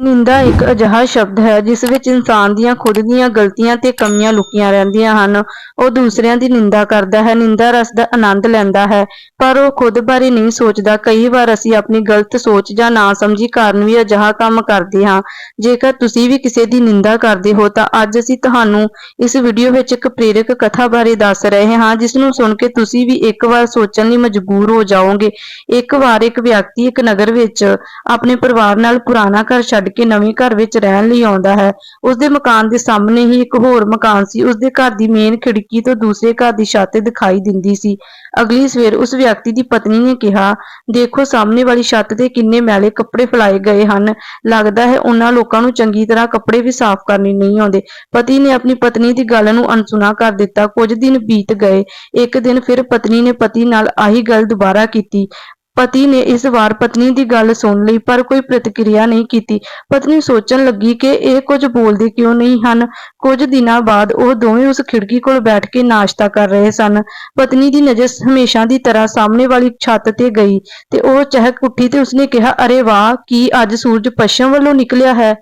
ਨਿੰਦਾ ਇੱਕ ਅਜਿਹਾ ਸ਼ਬਦ ਹੈ, ਜਿਸ ਵਿੱਚ ਇਨਸਾਨ ਦੀਆਂ ਖੁਦ ਦੀਆਂ ਗਲਤੀਆਂ ਤੇ ਕਮੀਆਂ ਲੁਕੀਆਂ ਰਹਿੰਦੀਆਂ ਹਨ। ਉਹ ਦੂਸਰਿਆਂ ਦੀ ਨਿੰਦਾ ਕਰਦਾ ਹੈ, ਨਿੰਦਾ ਰਸ ਦਾ ਆਨੰਦ ਲੈਂਦਾ ਹੈ। ਪਰ ਉਹ ਖੁਦ ਬਾਰੇ ਨਹੀਂ ਸੋਚਦਾ। ਕਈ ਵਾਰ ਅਸੀਂ ਆਪਣੀ ਗਲਤ ਸੋਚ ਜਾਂ ਨਾ ਸਮਝੀ ਕਾਰਨ ਵੀ ਅਜਿਹਾ ਕੰਮ ਕਰਦੇ ਹਾਂ। ਜੇਕਰ ਤੁਸੀਂ ਵੀ ਕਿਸੇ ਦੀ ਨਿੰਦਾ ਕਰਦੇ ਹੋ, ਤਾਂ ਅੱਜ ਅਸੀਂ ਤੁਹਾਨੂੰ ਇਸ ਵੀਡੀਓ ਵਿੱਚ ਇੱਕ ਪ੍ਰੇਰਕ ਕਥਾ ਬਾਰੇ ਦੱਸ ਰਹੇ ਹਾਂ, ਜਿਸ ਨੂੰ ਸੁਣ ਕੇ ਤੁਸੀਂ ਵੀ ਇੱਕ ਵਾਰ ਸੋਚਣ ਲਈ ਮਜਬੂਰ ਹੋ ਜਾਓਗੇ। ਇੱਕ ਵਾਰ ਇੱਕ ਵਿਅਕਤੀ ਇੱਕ ਨਗਰ ਵਿੱਚ ਆਪਣੇ ਪਰਿਵਾਰ ਨਾਲ ਪੁਰਾਣਾ ਘਰ ਛੱਡ ਕੇ ਨਵੇਂ ਘਰ ਵਿੱਚ ਰਹਿਣ ਲਈ ਆਉਂਦਾ ਹੈ। ਉਸਦੇ ਮਕਾਨ ਦੇ ਸਾਹਮਣੇ ਹੀ ਇੱਕ ਹੋਰ ਮਕਾਨ ਸੀ। ਉਸਦੇ ਘਰ ਦੀ ਮੇਨ ਖਿੜਕੀ ਤੋਂ ਦੂਸਰੇ ਘਰ ਦੀ ਛੱਤ ਦਿਖਾਈ ਦਿੰਦੀ ਸੀ। ਅਗਲੀ ਸਵੇਰ ਉਸ ਵਿਅਕਤੀ ਦੀ ਪਤਨੀ ਨੇ ਕਿਹਾ, ਦੇਖੋ, ਸਾਹਮਣੇ ਵਾਲੀ ਛੱਤ ਤੇ ਕਿੰਨੇ ਮੈਲੇ ਕੱਪੜੇ ਫੈਲਾਏ ਗਏ ਹਨ। ਲੱਗਦਾ ਹੈ ਉਹਨਾਂ ਲੋਕਾਂ ਨੂੰ ਚੰਗੀ ਤਰ੍ਹਾਂ ਕੱਪੜੇ ਵੀ ਸਾਫ਼ ਕਰਨੇ ਨਹੀਂ ਆਉਂਦੇ। ਪਤੀ ਨੇ ਆਪਣੀ ਪਤਨੀ ਦੀ ਗੱਲ ਨੂੰ ਅਣਸੁਣਾ ਕਰ ਦਿੱਤਾ। ਕੁਝ ਦਿਨ ਬੀਤ ਗਏ। ਇੱਕ ਦਿਨ ਫਿਰ ਪਤਨੀ ਨੇ ਪਤੀ ਨਾਲ ਆਹੀ ਗੱਲ ਦੁਬਾਰਾ ਕੀਤੀ। ਪਤੀ ਨੇ ਇਸ ਵਾਰ ਪਤਨੀ ਦੀ ਗੱਲ ਸੁਣ ਲਈ, ਪਰ ਕੋਈ ਪ੍ਰਤੀਕਿਰਿਆ ਨਹੀਂ ਕੀਤੀ। ਪਤਨੀ ਸੋਚਣ ਲੱਗੀ ਕਿ ਇਹ ਕੁਝ ਬੋਲਦੇ ਕਿਉਂ ਨਹੀਂ ਹਨ। ਕੁਝ ਦਿਨਾਂ ਬਾਅਦ ਉਹ ਦੋਵੇਂ ਉਸ ਖਿੜਕੀ ਕੋਲ ਬੈਠ ਕੇ ਨਾਸ਼ਤਾ ਕਰ ਰਹੇ ਸਨ। ਪਤਨੀ ਦੀ ਨਜ਼ਰ ਹਮੇਸ਼ਾ ਦੀ ਤਰ੍ਹਾਂ ਸਾਹਮਣੇ ਵਾਲੀ ਛੱਤ ਤੇ ਗਈ ਤੇ ਉਹ ਚਹਿਕ ਉੱਠੀ ਤੇ ਉਸਨੇ ਕਿਹਾ, ਅਰੇ ਵਾਹ, ਕੀ ਅੱਜ ਸੂਰਜ ਪੱਛਮ ਵੱਲੋਂ ਨਿਕਲਿਆ ਹੈ?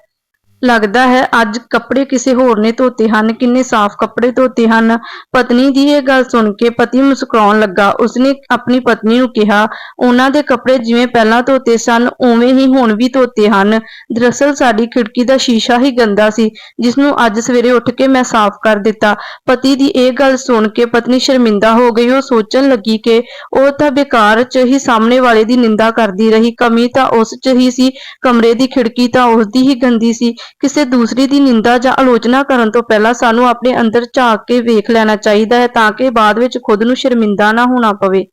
ਲੱਗਦਾ ਹੈ, ਅੱਜ ਕੱਪੜੇ ਕਿਸੇ ਹੋਰ ਨੇ ਧੋਤੇ ਹਨ, ਕਿੰਨੇ ਸਾਫ਼ ਕੱਪੜੇ ਧੋਤੇ ਹਨ। ਪਤਨੀ ਦੀ ਇਹ ਗੱਲ ਸੁਣ ਕੇ ਪਤੀ ਮੁਸਕਰਾਉਣ ਲੱਗਾ। ਉਸਨੇ ਆਪਣੀ ਪਤਨੀ ਨੂੰ ਕਿਹਾ, ਉਹਨਾਂ ਦੇ ਕੱਪੜੇ ਜਿਵੇਂ ਪਹਿਲਾਂ ਧੋਤੇ ਸਨ, ਉਵੇਂ ਹੀ ਹੁਣ ਵੀ ਧੋਤੇ ਹਨ। ਦਰਅਸਲ ਸਾਡੀ ਖਿੜਕੀ ਦਾ ਸ਼ੀਸ਼ਾ ਹੀ ਗੰਦਾ ਸੀ, ਜਿਸ ਨੂੰ ਅੱਜ ਸਵੇਰੇ ਉੱਠ ਕੇ ਮੈਂ ਸਾਫ਼ ਕਰ ਦਿੱਤਾ। ਪਤੀ ਦੀ ਇਹ ਗੱਲ ਸੁਣ ਕੇ ਪਤਨੀ ਸ਼ਰਮਿੰਦਾ ਹੋ ਗਈ। ਉਹ ਸੋਚਣ ਲੱਗੀ ਕਿ ਉਹ ਤਾਂ ਬੇਕਾਰ ਚ ਹੀ ਸਾਹਮਣੇ ਵਾਲੇ ਦੀ ਨਿੰਦਾ ਕਰਦੀ ਰਹੀ। ਕਮੀ ਤਾਂ ਉਸ ਚ ਹੀ ਸੀ, ਕਮਰੇ ਦੀ ਖਿੜਕੀ ਤਾਂ ਉਸ ਦੀ ਹੀ ਗੰਦੀ ਸੀ। ਕਿਸੇ ਦੂਸਰੇ ਦੀ ਨਿੰਦਾ ਜਾਂ ਆਲੋਚਨਾ ਕਰਨ ਤੋਂ ਪਹਿਲਾਂ ਸਾਨੂੰ ਆਪਣੇ ਅੰਦਰ ਝਾਕ ਕੇ ਵੇਖ ਲੈਣਾ ਚਾਹੀਦਾ ਹੈ ਤਾਂ ਕਿ ਬਾਅਦ ਵਿੱਚ ਖੁਦ ਨੂੰ ਸ਼ਰਮਿੰਦਾ ਨਾ ਹੋਣਾ ਪਵੇ।